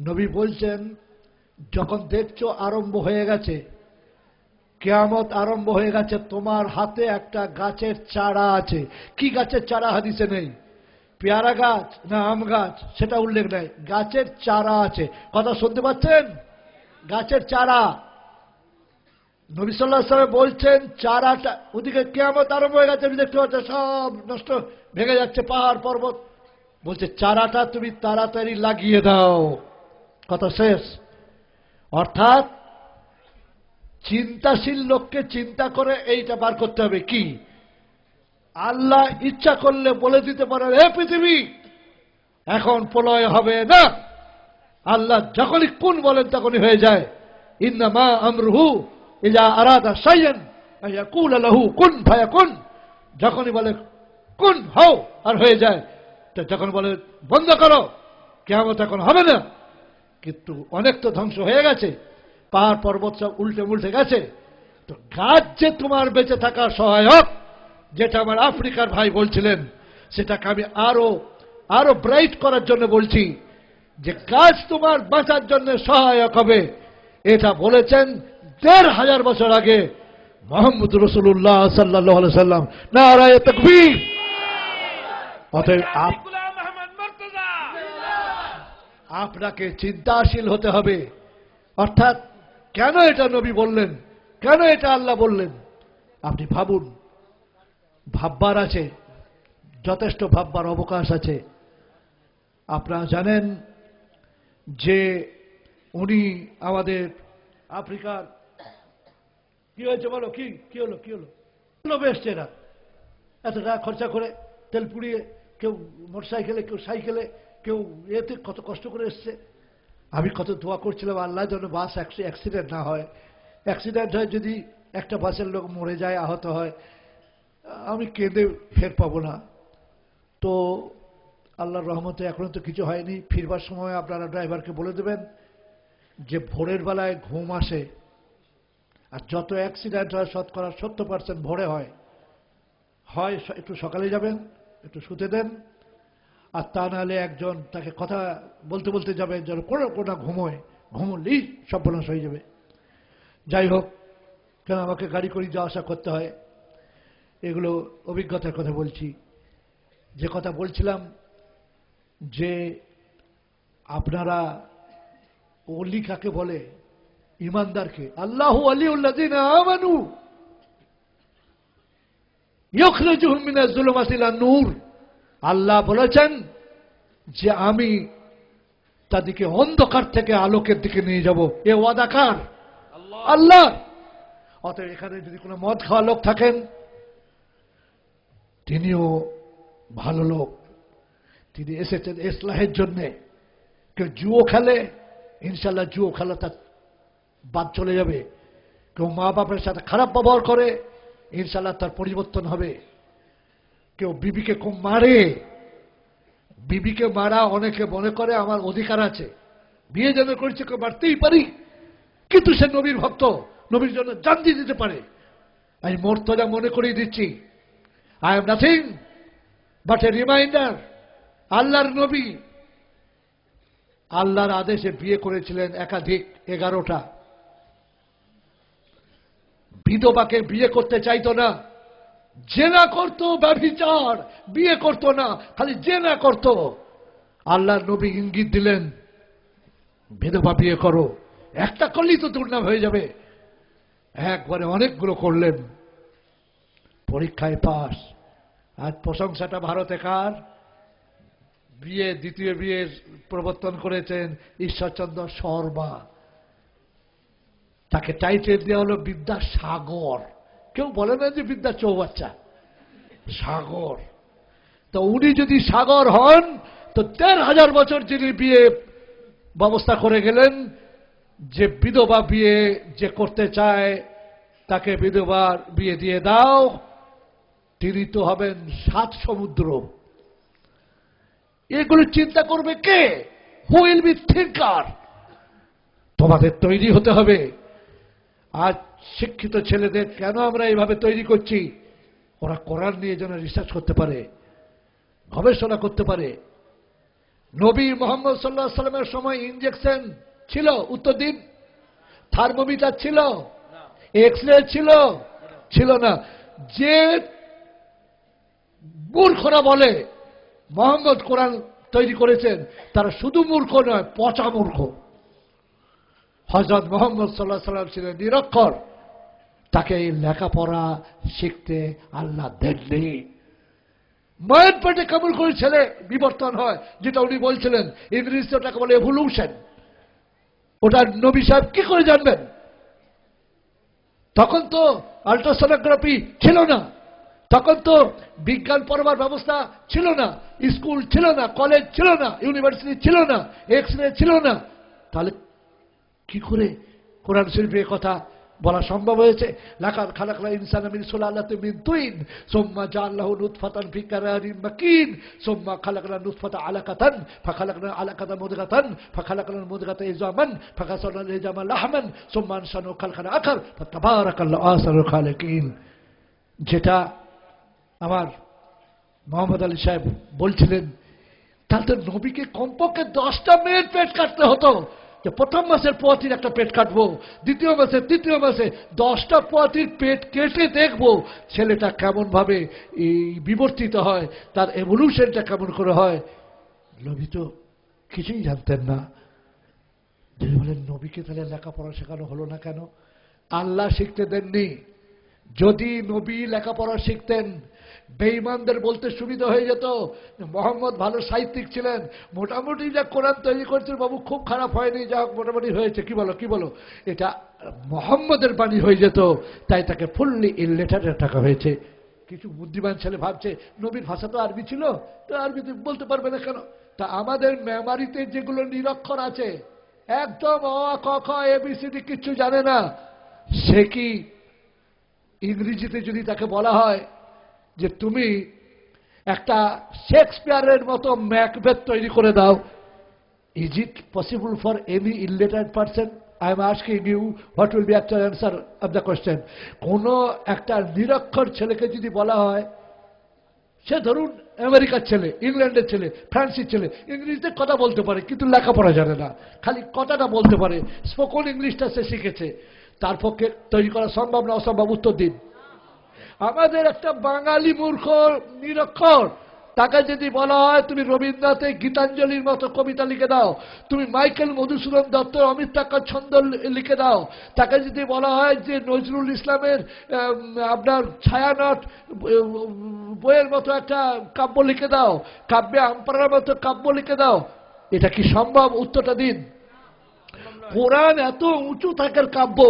নবী বলছেন, যখন দেখছ আরম্ভ হয়ে গেছে, কেয়ামত আরম্ভ হয়ে গেছে, তোমার হাতে একটা গাছের চারা আছে। কি গাছের চারা হাদিসে নেই? পেয়ারা গাছ না আম গাছ? সেটা উল্লেখ নেই। গাছের চারা আছে। কথা শুনতে পাচ্ছেন? গাছের চারা। নবী সাল্লাহ সাল্লাম বলছেন, চারাটা ওদিকে কেয়ামত আরম্ভ হয়ে গেছে দেখতে পাচ্ছ, সব নষ্ট ভেঙে যাচ্ছে পাহাড় পর্বত। বলছে, চারাটা তুমি তাড়াতাড়ি লাগিয়ে দাও। কথা শেষ? অর্থাৎ চিন্তাশীল লোককে চিন্তা করে এইটা বার করতে হবে কি? আল্লাহ ইচ্ছা করলে বলে দিতে পারে হে পৃথিবী, এখন প্রলয় হবে না। আল্লাহ যখনই কোন বলেন তখনই হয়ে যায়। ইন্না মা আমরুহু ইজা আরাদা সাইয়ান কুল আলাহু কুন ভায়া কুন যখনই বলে কুন হও আর হয়ে যায়, তো যখন বলে বন্ধ করো কেমন এখন হবে না। কিন্তু অনেক তো ধ্বংস হয়ে গেছে। পাহাড় পর্বত সব উল্টে উল্টে গেছে। তো গাছ যে তোমার বেঁচে থাকার সহায়ক, যেটা আমার আফ্রিকার ভাই বলছিলেন, সেটাকে আমি আরও আরও ব্রাইট করার জন্য বলছি যে গাছ তোমার বাঁচার জন্য সহায়ক হবে। এটা বলেছেন দেড় হাজার বছর আগে মোহাম্মদ রসুল্লাহ সাল্লাহ সাল্লাম নারায় তকবীর। অতএব আপ- গুলাম আহমদ মুর্তজা আপনাকে চিন্তাশীল হতে হবে। অর্থাৎ, কেন এটা নবী বললেন? কেন এটা আল্লাহ বললেন? আপনি ভাবুন, ভাববার আছে, যথেষ্ট ভাববার অবকাশ আছে। আপনারা জানেন যে উনি আমাদের আফ্রিকার, কি হয়েছে বলো, কি কি হলো কি হলো? লোভ এসছে এরা। এত টাকা খরচা করে তেল পুড়িয়ে কেউ মোটরসাইকেলে, কেউ সাইকেলে কেউ এতে কত কষ্ট করে এসছে। আমি কত দোয়া করছিলাম, আল্লাহ যেন বাস অ্যাক্সিডেন্ট না হয়। অ্যাক্সিডেন্ট হয় যদি একটা বাসের লোক মরে যায়, আহত হয়, আমি কেঁদে ফের পাবো না। তো আল্লাহর রহমতে এখনও তো কিছু হয়নি। ফিরবার সময় আপনারা ড্রাইভারকে বলে দেবেন যে ভোরের বেলায় ঘুম আসে। আর যত অ্যাক্সিডেন্ট হয়, শতকরা সত্তর পার্সেন্ট ভোরে হয়। হয় একটু সকালে যাবেন, একটু শুতে দেন। আর তা নাহলে একজন তাকে কথা বলতে বলতে যাবে, যেন কোনো কোনা ঘুমোয় ঘুমলেই সর্বনাশ হয়ে যাবে। যাই হোক, কেন আমাকে গাড়ি করে যাওয়া আসা করতে হয়? এগুলো অভিজ্ঞতার কথা বলছি। যে কথা বলছিলাম যে আপনারা অলি কাকে বলে? ইমানদারকে। আল্লাহ আলী ইলা নূর আল্লাহ বলেছেন যে আমি তাদেরকে অন্ধকার থেকে আলোকের দিকে নিয়ে যাব। এ ওয়াদা কার? আল্লাহ। অতএব এখানে যদি কোনো মদ খাওয়া লোক থাকেন তিনিও ভালো লোক। তিনি এসেছেন ইসলাহের জন্যে। কেউ জুয়ো খেলে ইনশাল্লাহ জুয়ো খেলা তার বাদ চলে যাবে। কেউ মা বাপের সাথে খারাপ ব্যবহার করে ইনশাল্লাহ তার পরিবর্তন হবে। কেউ বিবিকে খুব মারে। বিবিকে মারা অনেকে মনে করে আমার অধিকার আছে। বিয়ে যেন করেছে কেউ মারতেই পারি, কিন্তু সে নবীর ভক্ত, নবীর জন্য জান দিয়ে দিতে পারে। আমি মোর্তজা মনে করিয়ে দিচ্ছি। I am nothing but a reminder আল্লাহর নবী। আল্লাহর আদেশে বিয়ে করেছিলেন একাধিক এগারোটা। বিধবাকে বিয়ে করতে চাইতো না। জেনা করত ব্যভিচার বিয়ে করত না, খালি জেনা করত। আল্লাহর নবী ইঙ্গিত দিলেন, বিধবা বিয়ে করো, একটা করলেই তো দুর্নাম হয়ে যাবে। একবারে অনেকগুলো করলেন, পরীক্ষায় পাস আর প্রশংসাটা ভারতে কার? বিয়ে, দ্বিতীয় বিয়ের প্রবর্তন করেছেন ঈশ্বরচন্দ্র শর্মা। তাকে টাইটেল দেওয়া হলো বিদ্যা সাগর কেউ বলে না যে বিদ্যা চৌবাচ্চা? সাগর। তো উনি যদি সাগর হন তো দেড় হাজার বছর যিনি বিয়ে ব্যবস্থা করে গেলেন যে বিধবা বিয়ে যে করতে চায় তাকে বিধবার বিয়ে দিয়ে দাও তিনি তো হবেন সাত সমুদ্র। এগুলো চিন্তা করবে কে? হুইল বি থিঙ্কার তোমাদের তৈরি হতে হবে। আজ শিক্ষিত ছেলেদের কেন আমরা এইভাবে তৈরি করছি? ওরা কোরআন নিয়ে যেন রিসার্চ করতে পারে, গবেষণা করতে পারে। নবী মোহাম্মদ সাল্লাহ সাল্লামের সময় ইঞ্জেকশন ছিল, উত্তর দিন। থার্মোমিটার ছিল এক্স রে ছিল ছিল না। যে মূর্খরা বলে, মোহাম্মদ কোরআন তৈরি করেছেন, তারা শুধু মূর্খ নয়, পচা মূর্খ। হজরত মোহাম্মদ সাল্লাহ সাল্লাম ছিলেন নিরক্ষর। তাকে লেখাপড়া শিখতে আল্লাহ দেননি। মায়ের পেটে কেমন করে ছেলে বিবর্তন হয় যেটা উনি বলছিলেন ইংরেজিতে ওটাকে বলে এভলিউশন ওটা নবী সাহেব কি করে জানবেন? তখন তো আল্ট্রাসোনোগ্রাফি ছিল না। তখন তো বিজ্ঞান পড়বার ব্যবস্থা ছিল না। স্কুল ছিল না কলেজ ছিল না ইউনিভার্সিটি ছিল না এক্স রে ছিল না। তাহলে কি করে কোরআন শরীফে এ কথা বলা সম্ভব হয়েছে লাকার খালাকলা ইনসান মিন সুলালাতি মিন তুইন, সুম্মা জাআল্লাহু নুতফাতান ফি কারারিন মাকিন, সুম্মা খালাকনা নুতফাতা আলাকাতান, ফাখালাকনা আলাকাতা মুদগাতান, ফাখালাকনা মুদগাতা ইজামান ফাকাসানা ইজামা লাহমান, সুম্মা আনসানু খালকানা আখার, ফাতাবারাকাল্লাহু আহসানুল খালিকিন। যেটা আমার মোহাম্মদ আলী সাহেব বলছিলেন তাহলে নবীকে কমপক্ষে দশটা মেয়ের পেট কাটতে হতো। যে প্রথম মাসের পোয়াতির একটা পেট কাটবো, দ্বিতীয় মাসে, তৃতীয় মাসে, দশটা পোয়াতির পেট কেটে দেখব, ছেলেটা কেমন ভাবে এই বিবর্তিত হয়, তার এভলিউশনটা কেমন করে হয়। নবী তো কিছুই জানতেন না। যদি বলেন, নবীকে তাহলে লেখাপড়া শেখানো হলো না কেন? আল্লাহ শিখতে দেননি। যদি নবী লেখাপড়া শিখতেন বেঈমানদের বলতে সুবিধা হয়ে যেত। মোহাম্মদ ভালো সাহিত্যিক ছিলেন। মোটামুটি যা কোরআন তৈরি করছেন বাবু খুব খারাপ হয়নি। যা মোটামুটি হয়েছে। কি বলো কি বলো? এটা মোহাম্মদের বাণী হয়ে যেত। তাই তাকে ফুললি ইললেটারের টাকা হয়েছে। কিছু বুদ্ধিমান ছেলে ভাবছে, নবীর ভাষা তো আরবি ছিল, তো আরবিতে বলতে পারবে না কেন? তা আমাদের মেমারিতে যেগুলো নিরক্ষর আছে, একদম অ ক খ এবিসিডি কিচ্ছু জানে না। সে কি ইংরেজিতে যদি তাকে বলা হয় যে তুমি একটা শেক্সপিয়ারের মতো ম্যাকবেথ তৈরি করে দাও। Is it possible for any illiterate person I am asking you what will be actual answer of the question কোনো একটা নিরক্ষর ছেলেকে যদি বলা হয়, সে ধরুন আমেরিকার ছেলে, ইংল্যান্ডের ছেলে, ফ্রান্সের ছেলে, ইংরেজিতে কথা বলতে পারে, কিন্তু লেখাপড়া জানে না। খালি কথাটা বলতে পারে। স্পোকন ইংলিশটা সে শিখেছে। তার পক্ষে তৈরি করা সম্ভব না, অসম্ভব। উত্তর দিন। আমাদের একটা বাঙালি মূর্খ নিরক্ষর, তাকে যদি বলা হয় তুমি রবীন্দ্রনাথের গীতাঞ্জলির মতো কবিতা লিখে দাও, তুমি মাইকেল মধুসূদন দত্ত অমিত টাকার ছন্দ লিখে দাও, তাকে যদি বলা হয় যে নজরুল ইসলামের আপনার ছায়ানট, বইয়ের মতো একটা কাব্য লিখে দাও, কাব্যে আমপাড়ার মতো কাব্য লিখে দাও, এটা কি সম্ভব? উত্তরটা দিন। কোরআন এত উঁচু থাকার কাব্য।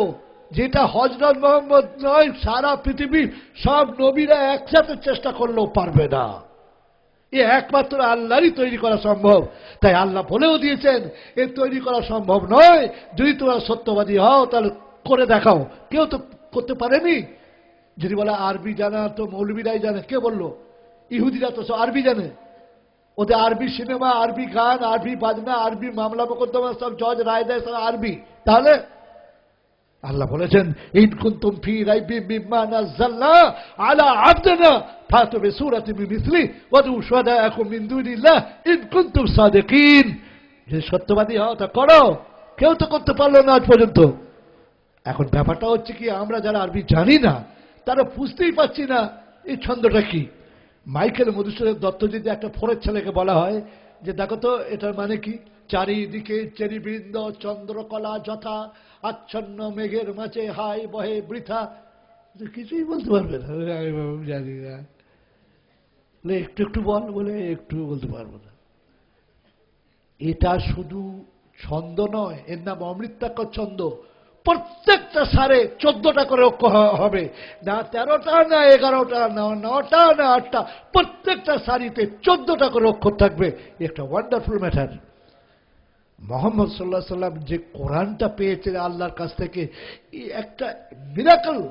যেটা হজরত মোহাম্মদ নয়, সারা পৃথিবীর সব নবীরা একসাথে চেষ্টা করলেও পারবে না। এ একমাত্র আল্লাহরই তৈরি করা সম্ভব। তাই আল্লাহ বলেও দিয়েছেন, এ তৈরি করা সম্ভব নয়। যদি তোমরা সত্যবাদী হও, তাহলে করে দেখাও। কেউ তো করতে পারেনি। যদি বলে আরবি জানা, তো মৌলবীরাই জানে। কে বলল? ইহুদিরা তো সব আরবি জানে। ওদের আরবি সিনেমা, আরবি গান, আরবি বাজনা, আরবি মামলা, মোকদ্দমা, সব জজ রায় দেয় সব আরবি। তাহলে আল্লাহ বলেছেন, ইন কুনতুম ফি রাইবি মিম্মা নাযালনা আলা আবদিনা। ফাতু বিসূরাতি মিসলি, ওয়াদু শুহাদাআকুম মিন দুনিল্লাহ, ইন কুনতুম সাদিকিন। যে সত্যবাদী হও, তা করো। কেউ তো করতে পারল না আজ পর্যন্ত। এখন ব্যাপারটা হচ্ছে কি, আমরা যারা আরবি জানি না, তারা বুঝতেই পারছি না, এই ছন্দটা কি। মাইকেল মধুসূদন দত্ত যদি একটা ফোরের ছেলেকে বলা হয় যে দেখো তো এটার মানে কি? চারিদিকে চেরিবৃন্দ চন্দ্রকলা যথা আচ্ছন্ন মেঘের মাঝে হাই বহে বৃথা। কিছুই বলতে পারবে না। জানি না। একটু একটু বল বলে একটু বলতে পারব না। এটা শুধু ছন্দ নয় এর নাম অমৃতাক্ষর ছন্দ। প্রত্যেকটা সারে চোদ্দটা করে অক্ষর হ- হবে। না তেরোটা, না এগারোটা, না নটা, না আটটা, প্রত্যেকটা সারিতে চোদ্দটা করে অক্ষর থাকবে। একটা ওয়ান্ডারফুল ম্যাটার মোহাম্মদ সাল্লাহ সাল্লাম যে কোরআনটা পেয়েছে আল্লাহর কাছ থেকে একটা মিরাকল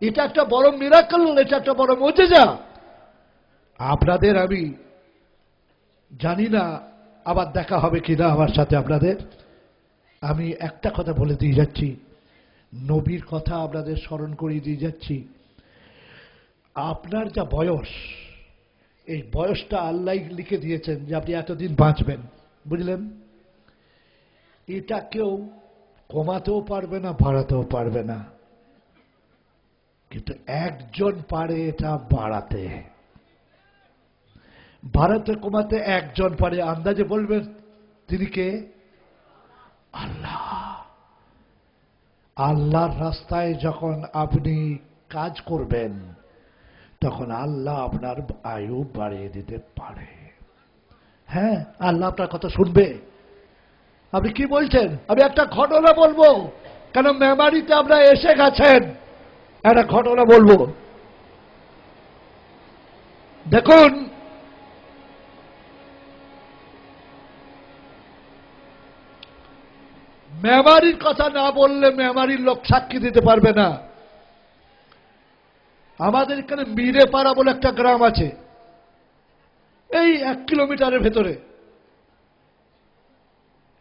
এটা একটা বড় মিরাকল এটা একটা বড় মজেজা। আপনাদের আমি জানি না আবার দেখা হবে কিনা আমার সাথে আপনাদের। আমি একটা কথা বলে দিয়ে যাচ্ছি। নবীর কথা আপনাদের স্মরণ করিয়ে দিয়ে যাচ্ছি। আপনার যা বয়স, এই বয়সটা আল্লাহ লিখে দিয়েছেন যে আপনি এতদিন বাঁচবেন। বুঝলেন? এটা কেউ কমাতেও পারবে না, বাড়াতেও পারবে না। কিন্তু একজন পারে এটা বাড়াতে। বাড়াতে কমাতে একজন পারে। আন্দাজে বলবেন, তিনি কে? আল্লাহ। আল্লাহর রাস্তায় যখন আপনি কাজ করবেন, তখন আল্লাহ আপনার আয়ু বাড়িয়ে দিতে পারে। হ্যাঁ আল্লাহ আপনার কথা শুনবে। আপনি কি বলছেন? আমি একটা ঘটনা বলব। কেন মেমারিতে আমরা এসে গেছেন? একটা ঘটনা বলব। দেখুন মেমারির কথা না বললে মেমারির লোক সাক্ষী দিতে পারবে না। আমাদের এখানে মিরেপাড়া বলে একটা গ্রাম আছে। এই এক কিলোমিটারের ভেতরে।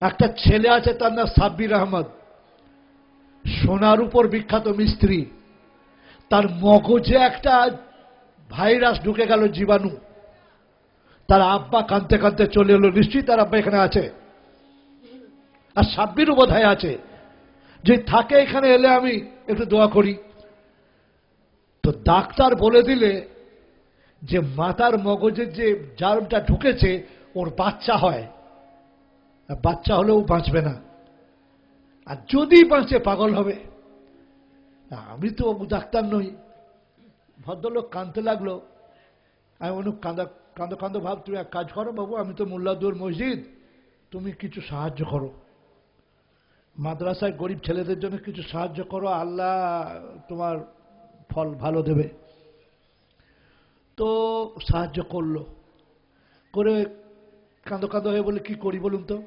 একটা ছেলে আছে, তার নাম সাব্বির আহমদ। সোনার উপর বিখ্যাত মিস্ত্রি। তার মগজে একটা ভাইরাস ঢুকে গেল জীবাণু। তার আব্বা কাঁদতে কাঁদতে চলে এলো। নিশ্চয়ই তার আব্বা এখানে আছে। আর সাব্বিরও বোধ আছে। যে থাকে এখানে এলে আমি একটু দোয়া করি। তো ডাক্তার বলে দিলে যে মাতার মগজের যে জার্মটা ঢুকেছে, ওর বাচ্চা হয়। বাচ্চা হলেও বাঁচবে না। আর যদি বাঁচে, পাগল হবে। আমি তো ডাক্তার নই। ভদ্রলোক কাঁদতে লাগল। আমি অনু কাঁদা, কাঁদো কাঁদো ভাব, তুমি এক কাজ করো বাবু, আমি তো মোল্লাদুর মসজিদ। তুমি কিছু সাহায্য করো। মাদ্রাসায় গরিব ছেলেদের জন্য কিছু সাহায্য করো, আল্লাহ তোমার ফল ভালো দেবে। তো সাহায্য করল। করে কাঁদো কাঁদো হয়ে বলে, কি করি বলুন তো?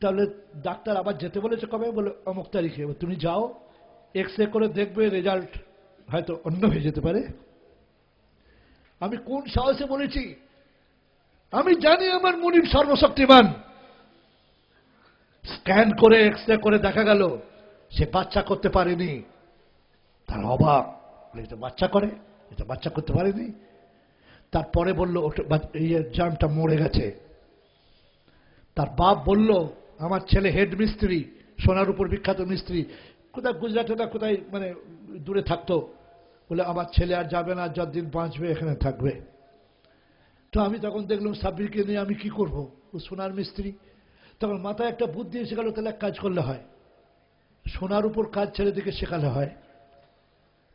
তাহলে ডাক্তার আবার যেতে বলেছে কবে? বলে, অমুক তারিখে। তুমি যাও এক্স রে করে দেখবে রেজাল্ট হয়তো অন্য হয়ে যেতে পারে। আমি কোন সাহসে বলেছি? আমি জানি আমার মনির সর্বশক্তিমান। স্ক্যান করে এক্স করে দেখা গেল সে বাচ্চা করতে পারেনি। তার বলে, এটা বাচ্চা করে? এটা বাচ্চা করতে পারেনি? তারপরে বলল এই জামটা মরে গেছে। তার বাপ বলল আমার ছেলে হেড মিস্ত্রি সোনার উপর বিখ্যাত মিস্ত্রি কোথায় গুজরাটে না কোথায় মানে দূরে থাকতো? বলে আমার ছেলে আর যাবে না যতদিন বাঁচবে এখানে থাকবে। তো আমি তখন দেখলাম সাব্বিরকে নিয়ে আমি কি করব? ও সোনার মিস্ত্রি? তখন মাথায় একটা বুদ্ধি এসে গেল, তাহলে কাজ করলে হয়। সোনার উপর কাজ ছেড়ে দিকে শেখালে হয়।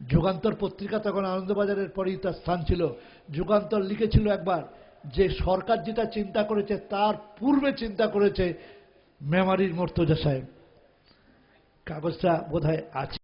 যুগান্তর পত্রিকা তখন আনন্দবাজারের পরেই তার স্থান ছিল। যুগান্তর লিখেছিল একবার যে সরকার যেটা চিন্তা করেছে, তার পূর্বে চিন্তা করেছে মেমারির মর্তজা সাহেব। কাগজটা বোধহয় আছে।